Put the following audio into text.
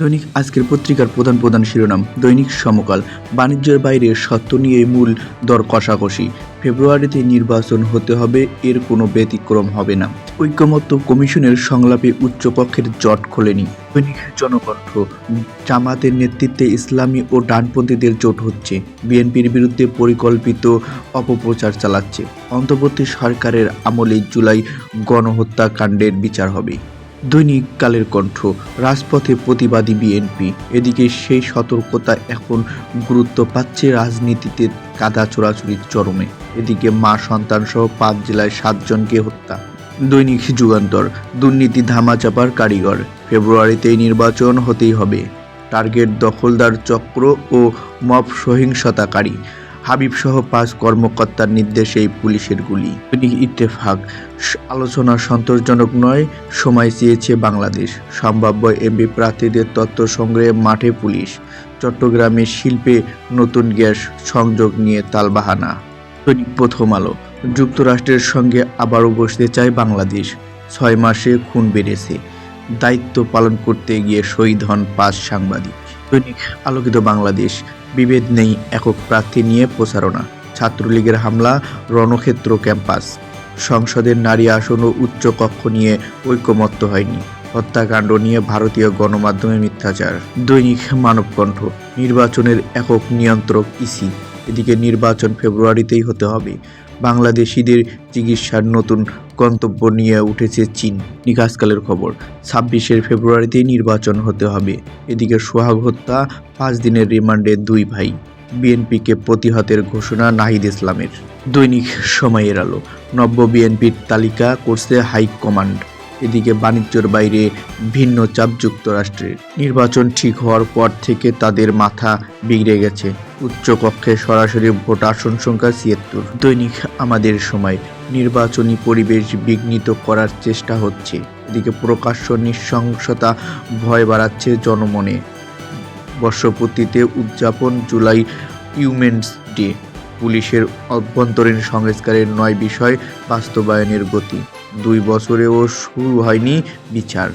দৈনিক আজকের পত্রিকার প্রধান প্রধান শিরোনাম, দৈনিক সমকাল। বাণিজ্যের বাইরে সত্য নিয়ে মূল দর কষাকষি। ফেব্রুয়ারিতে নির্বাচন হতে হবে, এর কোনো ব্যতিক্রম হবে না। ঐক্যমত্য কমিশনের সংলাপে উচ্চপক্ষের জট খোলেনি। দৈনিক জনকণ্ঠ, জামাতের নেতৃত্বে ইসলামী ও ডানপন্থীদের জোট হচ্ছে। বিএনপির বিরুদ্ধে পরিকল্পিত অপপ্রচার চালাচ্ছে। অন্তর্বর্তী সরকারের আমলে জুলাই গণহত্যাকাণ্ডের বিচার হবে। দৈনিক কালের কণ্ঠ। রাজপথে প্রতিবাদী বিএনপি। এদিকে সেই সতর্কতা এখন গুরুত্ব পাচ্ছে রাজনীতিতে কাদা চোরাচুরির চরমে। এদিকে মা সন্তানসহ পাঁচ জেলায় সাতজনকে হত্যা। দৈনিক যুগান্তর। দুর্নীতি ধামাচাপার কারিগর। ফেব্রুয়ারিতেই নির্বাচন হতেই হবে। টার্গেট দখলদার চক্র ও মব সহিংসতাকারী হাবিবসহ পাঁচ কর্মকর্তার নির্দেশেই পুলিশের গুলি। ইত্তেফাক। আলোচনা সন্তোষজনক নয়, সময় চেয়েছে বাংলাদেশ। সম্ভাব্য এমপি প্রার্থীদের তথ্য সংগ্রহে মাঠে পুলিশ। চট্টগ্রামে শিল্পে নতুন গ্যাস সংযোগ নিয়ে তালবাহানা। দৈনিক প্রথম আলো। যুক্তরাষ্ট্রের সঙ্গে আবারও বসতে চায় বাংলাদেশ। ছয় মাসে খুন বেড়েছে। দায়িত্ব পালন করতে গিয়ে শহীদ হন পাঁচ সাংবাদিক। দৈনিক আলোকিত বাংলাদেশ। বিভেদ নেই, একক প্রার্থী নিয়ে প্রচারণা। ছাত্রলীগের হামলা, রণক্ষেত্র ক্যাম্পাস। সংসদের নারী আসন ও উচ্চ কক্ষ নিয়ে ঐক্যমত্য হয়নি। হত্যাকাণ্ড নিয়ে ভারতীয় গণমাধ্যমে মিথ্যাচার। দৈনিক মানবকণ্ঠ। নির্বাচনের একক নিয়ন্ত্রক ইসি। এদিকে নির্বাচন ফেব্রুয়ারিতেই হতে হবে। বাংলাদেশিদের চিকিৎসার নতুন গন্তব্য নিয়ে উঠেছে চীন। নিকাশকালের খবর, ছাব্বিশের ফেব্রুয়ারিতেই নির্বাচন হতে হবে। এদিকে সোহাগ হত্যা, পাঁচ দিনের রিমান্ডে দুই ভাই। বিএনপিকে প্রতিহতের ঘোষণা নাহিদ ইসলামের। দৈনিক সময়ের আলো, নব্য বিএনপির তালিকা করছে হাইকমান্ড। এদিকে বাণিজ্যের বাইরে ভিন্ন চাপ যুক্তরাষ্ট্রের নির্বাচন ঠিক হওয়ার পর থেকে তাদের মাথা বিগড়ে গেছে। উচ্চকক্ষে সরাসরি ভোট আসন সংখ্যা ছিয়াত্তর। দৈনিক আমাদের সময়, নির্বাচনী পরিবেশ বিঘ্নিত করার চেষ্টা হচ্ছে। এদিকে প্রকাশ্য নৃশংসতা ভয় বাড়াচ্ছে জনমনে। বর্ষপূর্তিতে উদযাপন জুলাই ইউমেন্স ডে, পুলিশের অভ্যন্তরীণ সংস্কারের নয় বিষয় বাস্তবায়নের গতি। দুই বছরেও শুরু হয়নি বিচার।